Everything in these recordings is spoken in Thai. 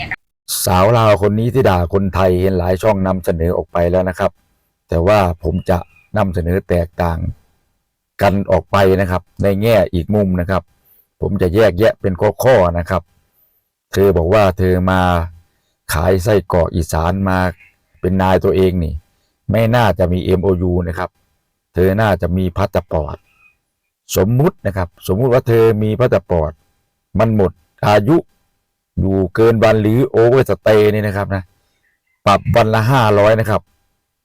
จกอะสาวลาวคนนี้ที่ด่าคนไทยเห็นหลายช่องนำเสนอออกไปแล้วนะครับ แต่ว่าผมจะนำเสนอแตกต่างกันออกไปนะครับ ในแง่อีกมุมนะครับ ผมจะแยกแยะเป็นข้อๆนะครับ เธอบอกว่าเธอมาขายไส้กรอกอีสานมาเป็นนายตัวเองนี่ ไม่น่าจะมี MOU นะครับ เธอน่าจะมีพาสปอร์ตสมมุตินะครับ สมมุติว่าเธอมีพาสปอร์ตมันหมดอายุ อยู่เกินวันหรือโอเวอร์สเตย์นี่นะครับนะปรับวันละห้าร้อยนะครับ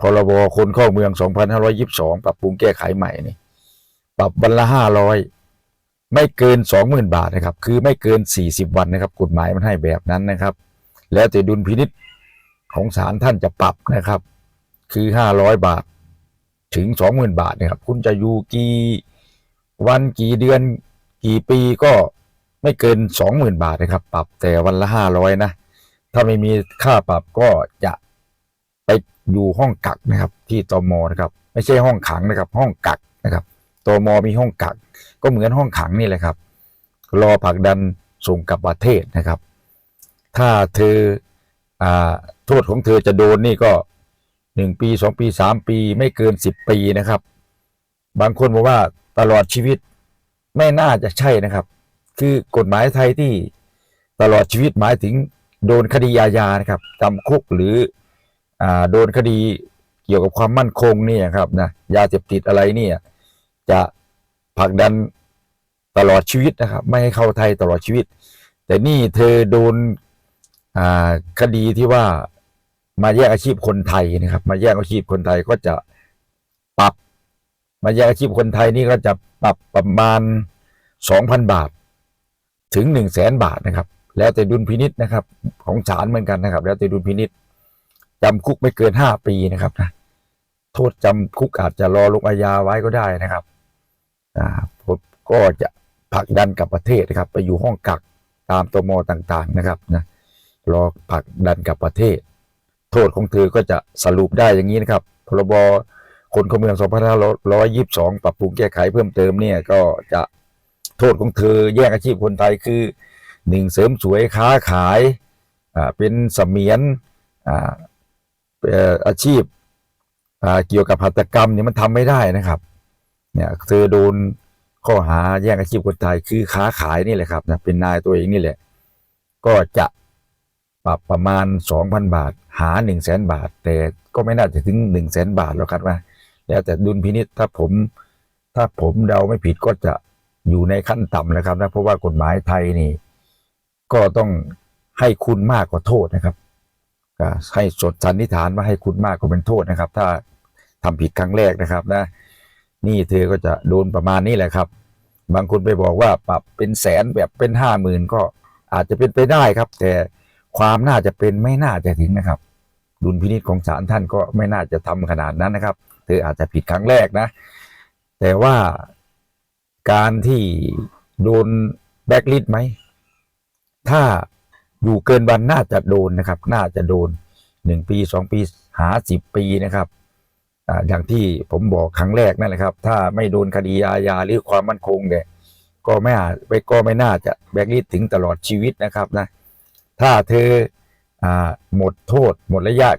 พรบคนเข้าเมืองสองพันห้าร้อยิบสองปรับปรุงแก้ไขใหม่นี่ปรับวันละห้าร้อยไม่เกินสองหมื่นบาทนะครับ คือไม่เกินสี่สิบวันนะครับ กฎหมายมันให้แบบนั้นนะครับ แล้วแต่ดุลพินิษของศาลท่านจะปรับนะครับ คือห้าร้อยบาท ถึงสองหมื่นบาทนะครับ คุณจะอยู่กี่วันกี่เดือนกี่ปีก็ ไม่เกินสองหมื่นบาทนะครับ ปรับแต่วันละห้าร้อยนะ ถ้าไม่มีค่าปรับก็จะไปอยู่ห้องกักนะครับ ที่ตมนะครับ ไม่ใช่ห้องขังนะครับ ห้องกักนะครับตมมีห้องกัก ก็เหมือนห้องขังนี่แหละครับ รอผลักดันส่งกลับประเทศนะครับ ถ้าเธออ่าโทษของเธอจะโดนนี่ก็หนึ่งปีสองปีสามปีไม่เกินสิบปีนะครับ บางคนบอกว่าตลอดชีวิตไม่น่าจะใช่นะครับ คือกฎหมายไทยที่ตลอดชีวิตหมายถึงโดนคดีอาญานะครับจำคุกหรืออ่าโดนคดีเกี่ยวกับความมั่นคงเนี่ยครับนะยาเสพติดอะไรเนี่ยจะผลักดันตลอดชีวิตนะครับ ไม่ให้เข้าไทยตลอดชีวิต แต่นี่เธอโดนอ่าคดีที่ว่ามาแยกอาชีพคนไทยนะครับ มาแยกอาชีพคนไทยก็จะปรับ มาแยกอาชีพคนไทยนี่ก็จะปรับประมาณสองพันบาท ถึงหนึ่งแสนบาทนะครับ แล้วแต่ดุลพินิษนะครับ ของศาลเหมือนกันนะครับ แล้วแต่ดุลพินิษจำคุกไม่เกินห้าปีนะครับนะโทษจำคุกอาจจะรอลงอาญาไว้ก็ได้นะครับอ่าผมก็จะผลักดันกับประเทศนะครับ ไปอยู่ห้องกักตามตมต่างๆนะครับนะรอผลักดันกับประเทศ โทษของเธอก็จะสรุปได้อย่างนี้นะครับ พรบคนเข้าเมือง 2522 ปรับปรุงแก้ไขเพิ่มเติมเนี่ยก็จะ โทษของเธอแยกอาชีพคนไทยคือหนึ่งเสริมสวยค้าขายอ่าเป็นเสมียนอ่าอาชีพเกี่ยวกับหัตถกรรมเนี่ยมันทำไม่ได้นะครับเนี่ยเธอโดนข้อหาแยกอาชีพคนไทยคือค้าขายนี่แหละครับนะเป็นนายตัวเองนี่แหละ ก็จะปรับประมาณ 2,000 บาท หา 1 0 0 0 0แบาท แต่ก็ไม่น่าจะถึง 1 0 0 0 0แบาทหรอกครับว่าแล้วแต่ดุลพินิษถ้าผม ถ้าผมเดาไม่ผิดก็จะ อยู่ในขั้นต่ำนะครับนะเพราะว่ากฎหมายไทยนี่ ก็ต้องให้คุณมากกว่าโทษนะครับให้สดสันนิษฐานว่าให้คุณมากกว่าเป็นโทษนะครับ ถ้าทำผิดครั้งแรกนะครับนะ นี่เธอก็จะโดนประมาณนี้แหละครับ บางคนไปบอกว่าปรับเป็นแสนแบบเป็นห้าหมื่นก็อาจจะเป็นไปได้ครับ แต่ความน่าจะเป็นไม่น่าจะถึงนะครับ ดุลพินิจของศาลท่านก็ไม่น่าจะทำขนาดนั้นนะครับ เธออาจจะผิดครั้งแรกนะ แต่ว่า การที่โดนแบล็คลิสต์ไหม ถ้าอยู่เกินวันน่าจะโดนนะครับ น่าจะโดนหนึ่งปีสองปีหาสิบปีนะครับออย่างที่ผมบอกครั้งแรกนั่นแหละครับ ถ้าไม่โดนคดีอาญาหรือความมั่นคงเนี่ยก็ไม่อาจไปก็ไม่น่าจะแบล็คลิสต์ถึงตลอดชีวิตนะครับนะ ถ้าเธออหมดโทษ หมดระยะ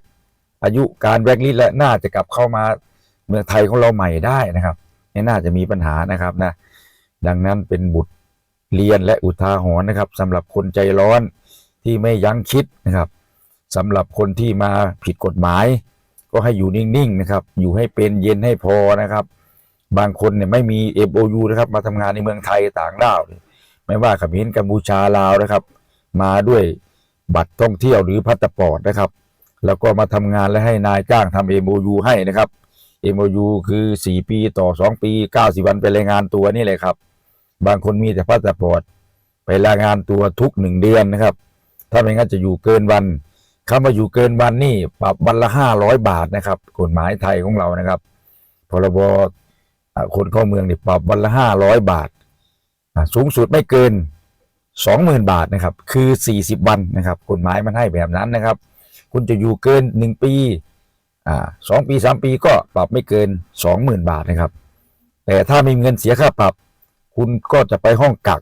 อายุการแบล็คลิสต์และน่าจะกลับเข้ามาเมืองไทยของเราใหม่ได้นะครับไม่น่าจะมีปัญหานะครับนะ ดังนั้นเป็นบุตรเรียนและอุทาหรณ์นะครับสำหรับคนใจร้อนที่ไม่ยั้งคิดนะครับสำหรับคนที่มาผิดกฎหมาย ก็ให้อยู่นิ่งๆนะครับ อยู่ให้เป็นเย็นให้พอนะครับ บางคนเนี่ยไม่มี MOU นะครับมาทำงานในเมืองไทยต่างด้าวไม่ว่าขมรกัมพูชาลาวนะครับ มาด้วยบัตรท่องเที่ยวหรือพาสปอร์ตนะครับแล้วก็มาทำงานและให้นายจ้างทำ MOU ให้นะครับ MOU คือ 4 ปีต่อ 2 ปี 90 วันไปรายงานตัวนี่แหละครับ บางคนมีแต่พาสปอร์ตไปรายงานตัวทุกหนึ่งเดือนนะครับ ถ้าไม่งั้นจะอยู่เกินวันคำว่าอยู่เกินวันนี่ปรับวันละห้าร้อยบาทนะครับกฎหมายไทยของเรานะครับพรบคนเข้าเมืองนี่ปรับวันละห้าร้อยบาท สูงสุดไม่เกินสองหมื่นบาทนะครับ คือสี่สิบวันนะครับกฎหมายมันให้แบบนั้นนะครับ คุณจะอยู่เกินหนึ่งปีสองปีสามปีก็ปรับไม่เกินสองหมื่นบาทนะครับ แต่ถ้าไม่มีเงินเสียค่าปรับ คุณก็จะไปห้องกัก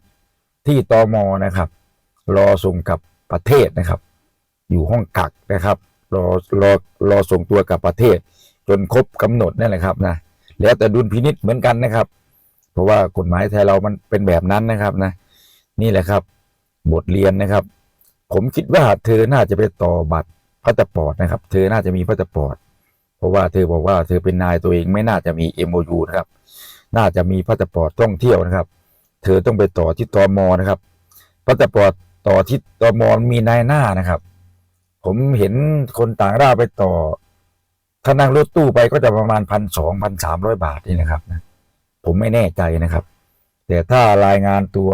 ที่ตมนะครับ รอส่งกลับประเทศนะครับ อยู่ห้องกักนะครับรอรอรอส่งตัวกลับประเทศ จนครบกำหนดนั่นแหละครับนะแล้วแต่ดุลพินิษเหมือนกันนะครับ เพราะว่ากฎหมายไทยเรามันเป็นแบบนั้นนะครับนะ นี่แหละครับ บทเรียนนะครับ ผมคิดว่าเธอน่าจะไปต่อบัตรพาสปอร์ตนะครับ เธอน่าจะมีพาสปอร์ตเพราะว่าเธอบอกว่าเธอเป็นนายตัวเองไม่น่าจะมี MOU นะครับ น่าจะมีพาสปอร์ตท่องเที่ยวนะครับ เธอต้องไปต่อที่ตอมนะครับพาสปอร์ตต่อที่ตอมมีนายหน้านะครับ ผมเห็นคนต่างด้าวไปต่อถ้านั่งรถตู้ไปก็จะประมาณพันสองพันสามร้อยบาทนี่นะครับนะผมไม่แน่ใจนะครับ แต่ถ้ารายงานตัว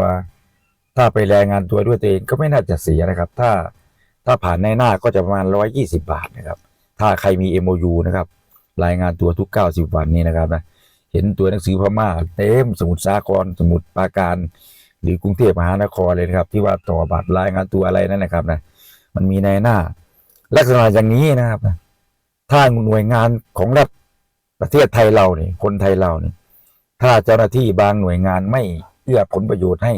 ถ้าไปรายงานตัวด้วยตัวเองก็ไม่น่าจะเสียนะครับ ถ้าถ้าผ่านในหน้าก็จะประมาณร้อยยี่สิบาทนะครับ ถ้าใครมี MOU นะครับ รายงานตัวทุกเก้าสิบวันนี้นะครับนะ เห็นตัวหนังสือพม่าเต็มสมุทรสาคร สมุทรปราการ หรือกรุงเทพมหานครเลยนะครับ ที่ว่าต่อบัตรรายงานตัวอะไรนั่นนะครับนะมันมีในหน้า ลักษณะอย่างนี้นะครับนะถ้าหน่วยงานของรัฐประเทศไทยเราเนี่ยคนไทยเราเนี่ยถ้าเจ้าหน้าที่บางหน่วยงานไม่เอื้อผลประโยชน์ให้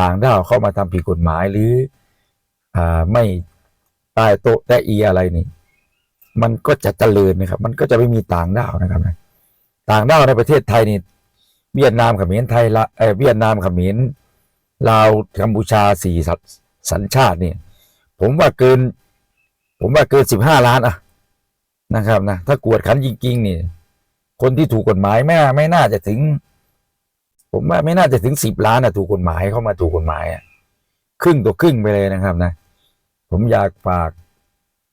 ต่างด้าวเข้ามาทำผิดกฎหมายหรืออ่าไม่ใต้โต๊ะแตะเอีอะไรนี่ มันก็จะเจริญนะครับ มันก็จะไม่มีต่างด้าวนะครับนะ ต่างด้าวในประเทศไทยนี่เวียดนามเขมรไทยละเอเวียดนามเขมรลาวกัมพูชาสี่สัญชาติเนี่ยผมว่าเกิน ผมว่าเกินสิบห้าล้านอะนะครับนะถ้ากวดขันจริงๆนี่คนที่ถูกกฎหมายไม่ไม่น่าจะถึง ผมว่าไม่น่าจะถึงสิบล้านอะถูกกฎหมายเข้ามาถูกกฎหมายอะครึ่งต่อครึ่งไปเลยนะครับนะ ผมอยากฝาก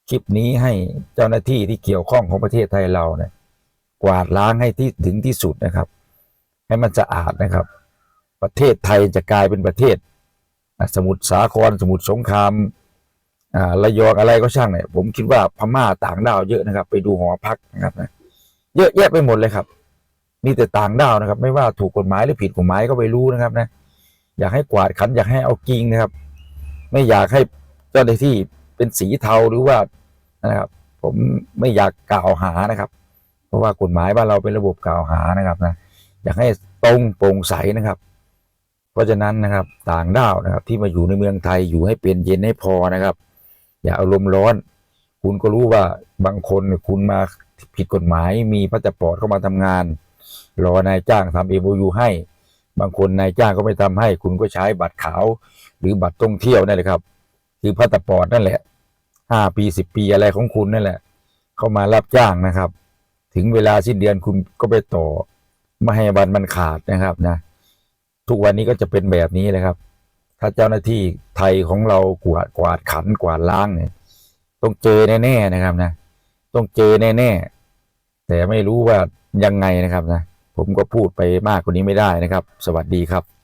คลิปนี้ให้เจ้าหน้าที่ที่เกี่ยวข้องของประเทศไทยเราเนี่ย กวาดล้างให้ที่ถึงที่สุดนะครับ ให้มันสะอาดนะครับ ประเทศไทยจะกลายเป็นประเทศ สมุทรสาครสมุทรสงครามอ่าระยองอะไรก็ช่างเนี่ยผมคิดว่าพม่าต่างด้าวเยอะนะครับ ไปดูหอพักนะครับนะเยอะแยะไปหมดเลยครับ มีแต่ต่างด้าวนะครับ ไม่ว่าถูกกฎหมายหรือผิดกฎหมายก็ไปรู้นะครับนะอยากให้กวาดขันอยากให้เอาจริงนะครับ ไม่อยากให้เจ้าหน้าที่เป็นสีเทาหรือว่านะครับ ผมไม่อยากกล่าวหานะครับ ราะว่ากฎหมายบ้านเราเป็นระบบกล่าวหานะครับนะอยากให้ตรงโปร่งใสนะครับ เพราะฉะนั้นนะครับต่างด้าวนะครับ ที่มาอยู่ในเมืองไทยอยู่ให้เป็นเย็นให้พอนะครับ อย่าอารมณ์ร้อน คุณก็รู้ว่าบางคนคุณมาผิดกฎหมายมีพาสปอร์ตเข้ามาทำงาน รอนายจ้างทำเอ็มยูให้ บางคนนายจ้างก็ไม่ทำให้ คุณก็ใช้บัตรขาว หรือบัตรท่องเที่ยวนั่นแหละครับ คือพาสปอร์ตนั่นแหละห้าปีสิบปีอะไรของคุณนั่นแหละ เข้ามารับจ้างนะครับ ถึงเวลาสิ้นเดือนคุณก็ไปต่อ ไม่ให้บัตรมันขาดนะครับนะ ทุกวันนี้ก็จะเป็นแบบนี้เลยครับ ถ้าเจ้าหน้าที่ไทยของเรากวาดกวาดขันกวาดล้างเนี่ย ต้องเจอแน่ๆนะครับนะ ต้องเจอแน่ๆแต่ไม่รู้ว่ายังไงนะครับนะ ผมก็พูดไปมากกว่านี้ไม่ได้นะครับ สวัสดีครับ